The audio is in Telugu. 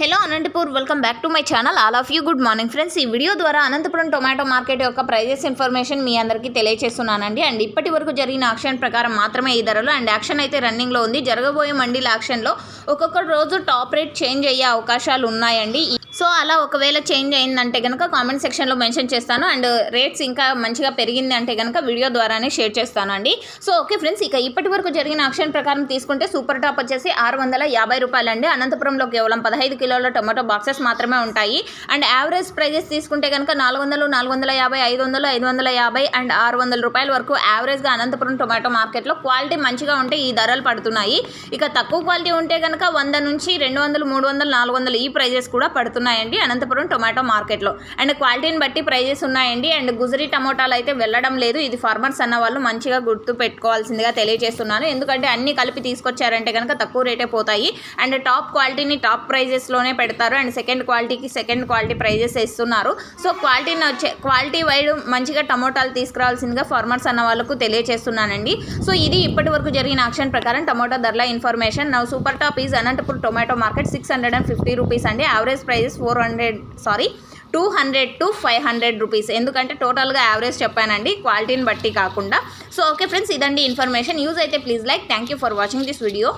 Hello Anantapur welcome back to my channel. All of you good morning friends. ఈ వీడియో ద్వారా అనంతపురం టొమాటో మార్కెట్ యొక్క ప్రైజెస్ ఇన్ఫర్మేషన్ మీ అందరికీ తెలియజేస్తున్నానండి అండ్ ఇప్పటి వరకు జరిగిన యాక్షన్ ప్రకారం మాత్రమే ఈ ధరలు. అండ్ యాక్షన్ అయితే రన్నింగ్లో ఉంది. జరగబోయే మండీల యాక్షన్లో ఒక్కొక్క రోజు టాప్ రేట్ చేంజ్ అయ్యే అవకాశాలు ఉన్నాయండి. సో అలా ఒకవేళ చేంజ్ అయిందంటే కనుక కామెంట్ సెక్షన్లో మెన్షన్ చేస్తాను. అండ్ రేట్స్ ఇంకా మంచిగా పెరిగింది అంటే కనుక వీడియో ద్వారానే షేర్ చేస్తాను అండి. సో ఓకే ఫ్రెండ్స్ ఇక ఇప్పటి వరకు జరిగిన ఆక్షన్ ప్రకారం తీసుకుంటే సూపర్ టాప్ వచ్చేసి ఆరు వందల యాభై రూపాయలు అండి అనంతపురంలో కేవలం పదహైదు కిలోల టొమాటో బాక్సెస్ మాత్రమే ఉంటాయి. అండ్ యావరేజ్ ప్రైజెస్ తీసుకుంటే కనుక నాలుగు వందలు నాలుగు వందల యాభై ఐదు వందలు ఐదు వందల యాభై అండ్ ఆరు వందల రూపాయల వరకు యావరేజ్గా అనంతపురం టొమాటో మార్కెట్లో క్వాలిటీ మంచిగా ఉంటే ఈ ధరలు పడుతున్నాయి. ఇక తక్కువ క్వాలిటీ ఉంటే కనుక వంద నుంచి రెండు వందలు మూడు వందలు నాలుగు వందలు ఈ ప్రైజెస్ కూడా ఉన్నాయండి. అనంతపురం టొమాటో మార్కెట్లో. అండ్ క్వాలిటీని బట్టి ప్రైజెస్ ఉన్నాయండి. అండ్ గుజరీ టమోటాలు అయితే వెళ్ళడం లేదు. ఇది ఫార్మర్స్ అన్న వాళ్ళు మంచిగా గుర్తు పెట్టుకోవాల్సిందిగా తెలియజేస్తున్నాను. ఎందుకంటే అన్ని కలిపి తీసుకొచ్చారంటే కనుక తక్కువ రేటే పోతాయి. అండ్ టాప్ క్వాలిటీని టాప్ ప్రైజెస్లోనే పెడతారు. అండ్ సెకండ్ క్వాలిటీకి సెకండ్ క్వాలిటీ ప్రైజెస్ ఇస్తున్నారు సో క్వాలిటీని వచ్చే క్వాలిటీ వైడ్ మంచిగా టమోటాలు తీసుకురావాల్సిందిగా ఫార్మర్స్ అన్న వాళ్ళకు తెలియజేస్తున్నానండి. సో ఇది ఇప్పటి వరకు జరిగిన ఆక్షన్ ప్రకారం టమోటా ధరల ఇన్ఫర్మేషన్. నా super top is Anantapuram tomato market six hundred and fifty rupees అండి. Average prices four hundred sorry two hundred to five hundred rupees. ఎందుకంటే టోటల్గా యావరేజ్ చెప్పానండి క్వాలిటీని బట్టి కాకుండా. సో ఓకే ఫ్రెండ్స్ ఇదండి ఇన్ఫర్మేషన్. యూజ్ అయితే please like. Thank you for watching this video.